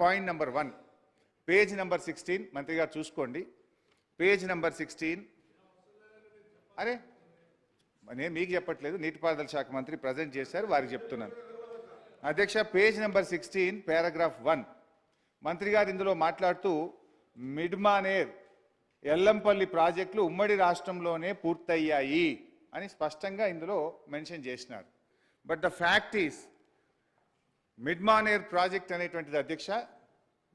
Point number one page number sixteen మంత్రి గారు చూసుకోండి పేజ్ నెంబర్ సిక్స్టీన్ అరే నేను మీకు చెప్పట్లేదు నీటిపారుదల శాఖ మంత్రి ప్రజెంట్ చేశారు వారికి చెప్తున్నాను అధ్యక్ష page number sixteen paragraph one మంత్రి గారు ఇందులో మాట్లాడుతూ మిడ్మానేర్ ఎల్లంపల్లి ప్రాజెక్టులు ఉమ్మడి రాష్ట్రంలోనే పూర్తయ్యాయి అని స్పష్టంగా ఇందులో మెన్షన్ చేసినారు but the fact is Mid Manair project అనేటువంటిది అధ్యక్ష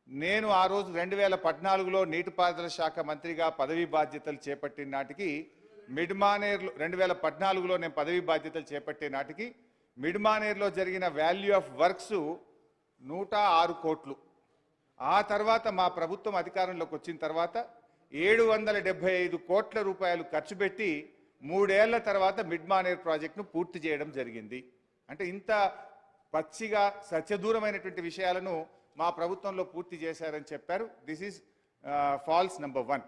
నేను ఆ రోజు రెండు వేల పద్నాలుగులో నీటిపారుదల శాఖ మంత్రిగా పదవీ బాధ్యతలు చేపట్టిన నాటికి మిడ్మానేర్లో రెండు వేల పద్నాలుగులో నేను పదవీ బాధ్యతలు చేపట్టే నాటికి మిడ్మానేర్లో జరిగిన వాల్యూ ఆఫ్ వర్క్స్ నూట ఆరు కోట్లు. ఆ తర్వాత మా ప్రభుత్వం అధికారంలోకి వచ్చిన తర్వాత ఏడు వందల డెబ్బై ఐదు కోట్ల రూపాయలు ఖర్చు పెట్టి మూడేళ్ళ తర్వాత మిడ్మానేర్ ప్రాజెక్టును పూర్తి చేయడం జరిగింది. అంటే ఇంత పచ్చిగా సత్యదూరమైనటువంటి విషయాలను మా ప్రభుత్వంలో పూర్తి చేశారని చెప్పారు. This is false number one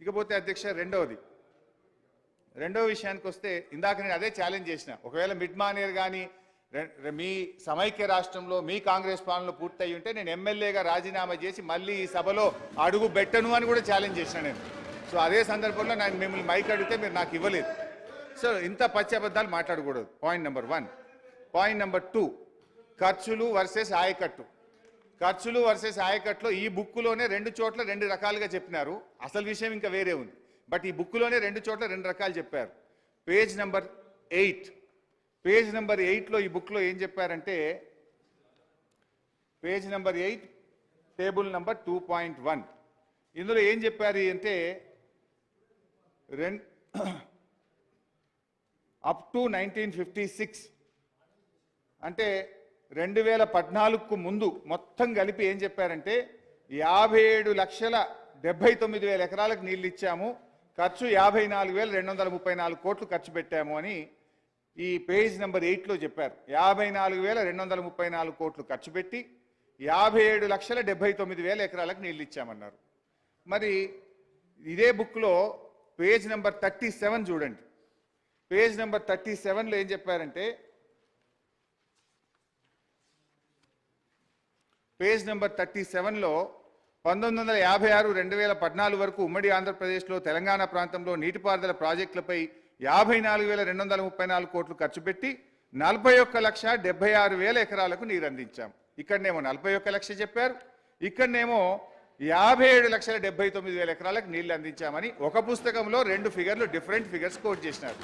ఇకపోతే అధ్యక్ష రెండవది. రెండవ విషయానికి వస్తే ఇందాక నేను అదే ఛాలెంజ్ చేసిన. ఒకవేళ మిడ్ మానేర్ కానీ మీ సమైక్య రాష్ట్రంలో మీ కాంగ్రెస్ పాలనలో పూర్తయి ఉంటే నేను ఎమ్మెల్యేగా రాజీనామా చేసి మళ్ళీ ఈ సభలో అడుగు పెట్టను అని కూడా ఛాలెంజ్ చేసిన నేను. సో అదే సందర్భంలో నేను మిమ్మల్ని మైక్ అడిగితే మీరు నాకు ఇవ్వలేదు. సో ఇంత పచ్చి అబద్ధాలు మాట్లాడకూడదు. Point number one point number two ఖర్చులు వర్సెస్ ఆయకట్టు. ఖర్చులు వర్సెస్ ఆయకట్లో ఈ బుక్కులోనే రెండు చోట్ల రెండు రకాలుగా చెప్పినారు. అసలు విషయం ఇంకా వేరే ఉంది. బట్ ఈ బుక్కులోనే రెండు చోట్ల రెండు రకాలు చెప్పారు. Page number eight. Page number ఎయిట్లో ఈ బుక్లో ఏం చెప్పారంటే page number eight table number two point one. ఇందులో ఏం చెప్పారు అంటే రెం up to nineteen fifty six. అంటే రెండు వేల పద్నాలుగుకు ముందు మొత్తం కలిపి ఏం చెప్పారంటే యాభై ఏడు లక్షల డెబ్బై తొమ్మిది వేల ఎకరాలకు నీళ్ళు ఇచ్చాము. ఖర్చు యాభై నాలుగు వేల రెండు వందల ముప్పై నాలుగు కోట్లు ఖర్చు పెట్టాము అని ఈ పేజ్ నెంబర్ ఎయిట్లో చెప్పారు. యాభై నాలుగు వేల రెండు వందల ముప్పై నాలుగు కోట్లు ఖర్చు పెట్టి యాభై ఏడు లక్షల డెబ్బై తొమ్మిది వేల ఎకరాలకు నీళ్ళు ఇచ్చామన్నారు. మరి ఇదే బుక్లో పేజ్ నెంబర్ థర్టీ సెవెన్ చూడండి. పేజ్ నెంబర్ థర్టీ సెవెన్లో ఏం చెప్పారంటే పేజ్ నెంబర్ థర్టీ సెవెన్లో పంతొమ్మిది వందల యాభై ఆరు రెండు వేల పద్నాలుగు వరకు ఉమ్మడి ఆంధ్రప్రదేశ్లో తెలంగాణ ప్రాంతంలో నీటిపారుదల ప్రాజెక్టులపై యాభై నాలుగు వేల రెండు వందల ముప్పై నాలుగు కోట్లు ఖర్చు పెట్టి నలభై ఒక్క లక్ష డెబ్బై ఆరు వేల ఎకరాలకు నీరు అందించాం. ఇక్కడనేమో నలభై ఒక్క లక్ష చెప్పారు. ఇక్కడనేమో యాభై ఏడు లక్షల డెబ్బై తొమ్మిది వేల ఎకరాలకు నీళ్ళు అందించామని ఒక పుస్తకంలో రెండు ఫిగర్లు డిఫరెంట్ ఫిగర్స్ కోట్ చేసినారు.